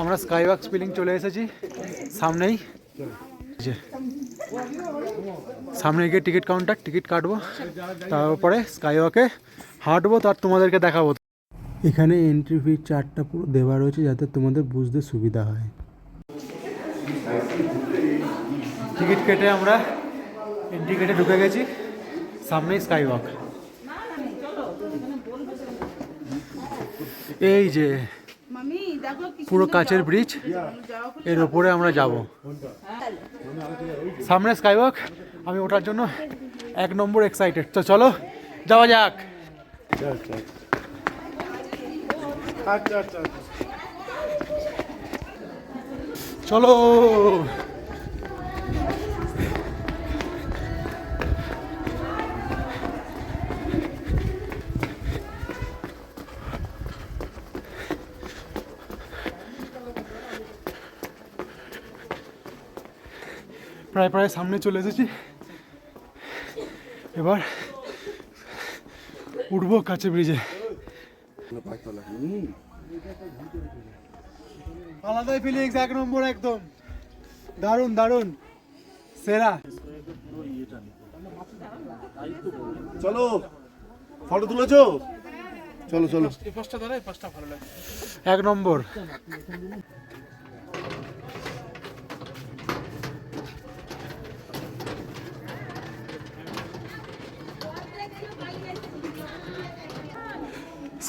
আমরা sky walk spilling চলে এসেছি। সামনেই। যে। সামনে গিয়ে টিকিট কাউন্টার টিকিট কাটবো। তারপরে স্কাই ওয়াকে হাঁটবো, তার তোমাদেরকে দেখাবো। এখানে এন্ট্রি ফি চারটা পুরো দেওয়া রয়েছে যাতে তোমাদের বুঝতে সুবিধা হয়। টিকিট কেটে আমরা এন্ট্রি কেটে ঢুকে গেছি। সামনেই স্কাই ওয়াক এই যে। পুরো কাঁচের ব্রিজের ওপরে আমরা যাব। সামনে স্কাইওয়াক আমি ওটার জন্য এক নম্বর এক্সাইটেড তো চলো যাওয়া যাক। চলো। প্রায় প্রায় সামনে চলে এসেছি। এবার উঠবো কাছে ব্রিজে। আলাদাই ফিলিংস এক নম্বর একদম। দারুণ দারুণ। সেরা। চলো ফটো তুলেছো? চলো চলো। এক নম্বর।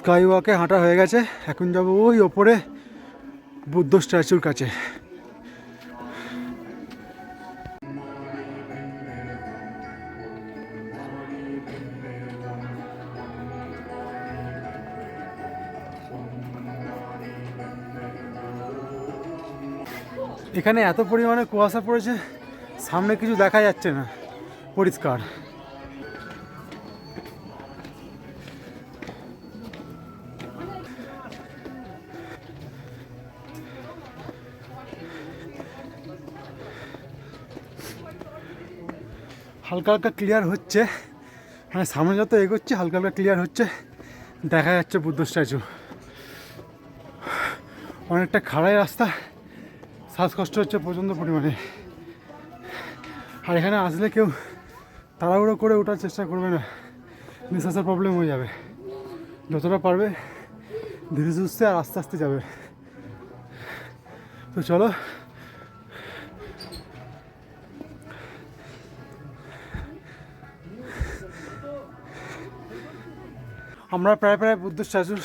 স্কাই ওয়াকে হাঁটা হয়ে গেছে। এখন যাব ওই ওপরে বুদ্ধ স্ট্যাচুর কাছে। এখানে এত পরিমাণে কুয়াশা পড়েছে, সামনে কিছু দেখা যাচ্ছে না। পরিষ্কার। হালকা হালকা ক্লিয়ার হচ্ছে। মানে সামনে যত এগোচ্ছে, হালকা হালকা ক্লিয়ার হচ্ছে। দেখা যাচ্ছে বুদ্ধ স্ট্যাচু। অনেকটা খাড়াই রাস্তা। শ্বাসকষ্ট হচ্ছে প্রচণ্ড পরিমাণে। আর এখানে আসলে কেউ তাড়াহুড়ো করে ওঠার চেষ্টা করবে না। নিঃশ্বাসের প্রবলেম হয়ে যাবে। যতটা পারবে, ধীরে সুস্থে আর আস্তে আস্তে যাবে। তো চলো আমরা প্রায় প্রায় বুদ্ধ স্ট্যাচুর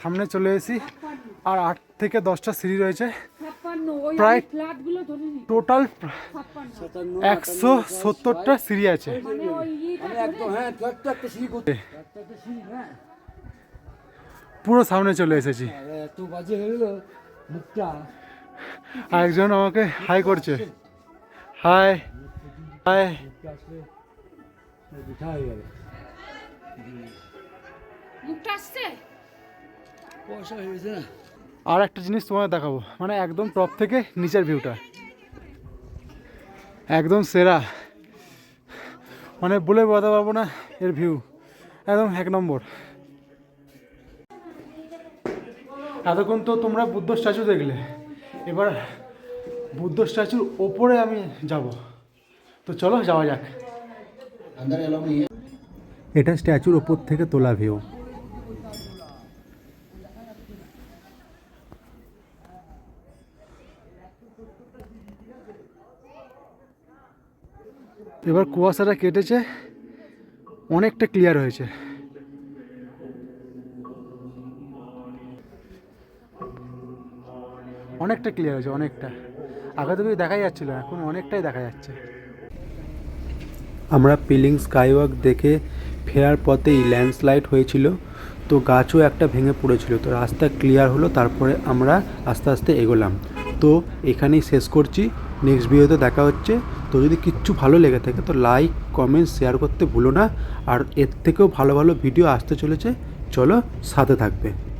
সামনে চলে এসেছি। আর আট থেকে দশটা সিঁড়ি রয়েছে। প্রায় ফ্ল্যাটগুলো ধরে নি টোটাল একশো সত্তরটা সিঁড়ি আছে। মানে ধরে পুরো সামনে চলে এসেছি। একজন আমাকে হাই করছে। Hi hi. হয়ে মুখটা আসছে? পয়সা হয়ে গেছে না। আর একটা জিনিস তোমায় দেখাবো মানে একদম টপ থেকে নিচের ভিউটা একদম সেরা। মানে বলে বোঝাতে পারব না এর ভিউ একদম এক নম্বর। এতক্ষণ তো তোমরা বুদ্ধ স্ট্যাচু দেখলে। এবার বুদ্ধ স্ট্যাচুর ওপরে আমি যাব। তো চলো যাওয়া যাক। এটা স্ট্যাচুর ওপর থেকে তোলা ভিউ এবার কুয়াশাটা কেটেছে, অনেকটা ক্লিয়ার হয়েছে। অনেকটা ক্লিয়ার হয়েছে, অনেকটা। আগে তো দেখা যাচ্ছিল এখন অনেকটাই দেখা যাচ্ছে। আমরা পিলিং স্কাইওয়াক দেখে ফেরার পথেই ল্যান্ডস্লাইড হয়েছিল, তো গাছও একটা ভেঙে পড়েছিল, তো রাস্তা ক্লিয়ার হলো, তারপরে আমরা আস্তে আস্তে এগোলাম। তো এখানেই শেষ করছি নেক্সট ভিডিওতে দেখা হচ্ছে। তো যদি কিচ্ছু ভালো লেগে থাকে, তো লাইক কমেন্ট শেয়ার করতে ভুলো না। আর এর থেকেও ভালো ভালো ভিডিও আসতে চলেছে। চলো সাথে থাকবে।